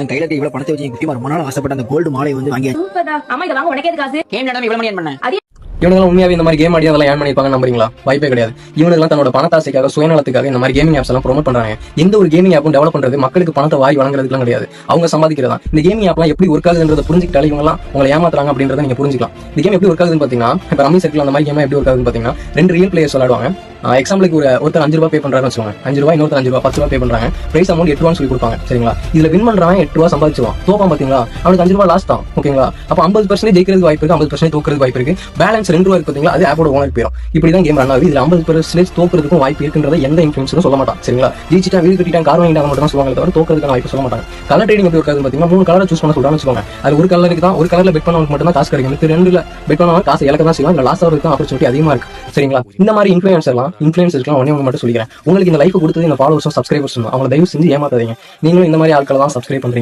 என் கையில இருக்க இவ்வளவு பணத்தை வச்சு குட்டிமா ரொம்ப நாள் ஆசைப்பட்ட அந்த கோல்டு மாலை வந்து வாங்கி அம்மா இதை வாங்க உனக்கே காசு? கேம் நடந்து இவ்வளவு மணி பண்ணேன். இவனுங்க உண்மையாவே இந்த மாதிரி கேம் ஆடி அதெல்லாம் ஏன் பண்ணிருப்பாங்க நம்புறீங்களா? வாய்ப்பே கிடையாது. இவனுக்கு தன்னோட பணத்தாசைக்காக சுயநலத்துக்காக இந்த மாதிரி கேமிங் ஆப்ஸ் எல்லாம் ப்ரோமோட் பண்றாங்க எந்த ஒரு கேமிங் ஆப்பும் டெவலப் பண்றது மக்களுக்கு பணத்தை வாரி வழங்குறதுலாம் கிடையாது. அவங்க சம்பாதிக்கிறதா? இந்த கேமிங் ஆப்லாம் எப்படி ஒர்க் ஆகுதுன்றத புரிஞ்சுக்கிட்டாலே இவங்க எல்லாம் உங்களை ஏமாத்துறாங்க அப்படின்றத நீங்க புரிஞ்சுக்கலாம். இந்த கேம் எப்படி ஒர்க் ஆகுதுன்னு பாத்தீங்கன்னா இப்ப ரம்மி சர்க்கிள் அந்த மாதிரி கேம் எப்படி ஒர்க் ஆகுதுன்னு பாத்தீங்கன்னா ரெண்டு ரியல் பிளேயர்ஸ் விளையாடுவாங்க. எக்ஸாம்பிளுக்கு ஒரு ஒருத்தர் அஞ்சு ரூபாய் பே பண்றாருன்னு வச்சுக்கோங்க. அஞ்சு ரூபாய் இன்னொருத்தர் அஞ்சு ரூபாய் பத்து ரூபாய் பே பண்றாங்க. பிரைஸ் அமௌண்ட் எட்டு ரூபான்னு சொல்லி கொடுப்பாங்க. சரிங்களா? இதுல வின் பண்றவன் எட்டு ரூபா சம்பாதிச்சுவான் தோப்பான் பாத்தீங்களா? அவனுக்கு அஞ்சு ரூபாய் லாஸ்ட் தான். ஓகேங்களா? அப்ப ஐம்பது பர்சன்ட் ஜெயிக்கிறது வாய்ப்பு இருக்கு ஐம்பது பர்சன்ட் தோக்கிறதுக்கு வாய்ப்பு இருக்கு. பேலன்ஸ் ரெண்டு ரூபாய் இருக்கு பாத்தீங்களா? அது ஆப்போட ஓனர் போயிடும் இப்படி தான் கேம் ரன் ஆகுது. இதுல ஐம்பது பர்சன்டேஜ் தோக்கிறதுக்கும் வாய்ப்பு இருக்குன்றத எந்த இன்ஃபுளுன்ஸும் சொல்ல மாட்டான். சரிங்களா? ஜெயிச்சிட்டா வீடு கட்டிட்டான் கார் வாங்கிட்டாங்க மட்டும் தான் சொல்லுவாங்க தவிர தோக்கிறதுக்கான வாய்ப்பு சொல்ல மாட்டாங்க. கலர் ட்ரேடிங் எப்படி இருக்காது பாத்தீங்கன்னா மூணு கலரை சூஸ் பண்ண சொல்றாங்க வச்சுக்கோங்க. அது ஒரு கலருக்கு தான் ஒரு கலர்ல பெட் பண்ணவங்க மட்டும் தான் காசு கிடைக்கும். ரெண்டுல பெட் பண்ணவங்க காசு இலக்க தான் செய்வாங்க லாஸ்ட் ஆகிறதுக்கு ஆப்பர்ச்சுனிட்டி அதிகமா இருக்கு. சரிங்களா? இந்த மாதிரி இன்ஃபுளுசர் எல்லாம் இன்ஃபுளுசர் இருக்கலாம் ஒன்னே மட்டும் சொல்லிக்கிறேன். உங்களுக்கு இந்த லைஃப் கொடுத்தது இந்த ஃபாலோவர்ஸும் சப்ஸ்கிரைபர்ஸும் அவங்களை தயவு செஞ்சு ஏமாத்தாதீங்க. நீங்களும் இந்த மாதிரி ஆட்களை தான் சப்ஸ்கிரைப் பண்றீங்க.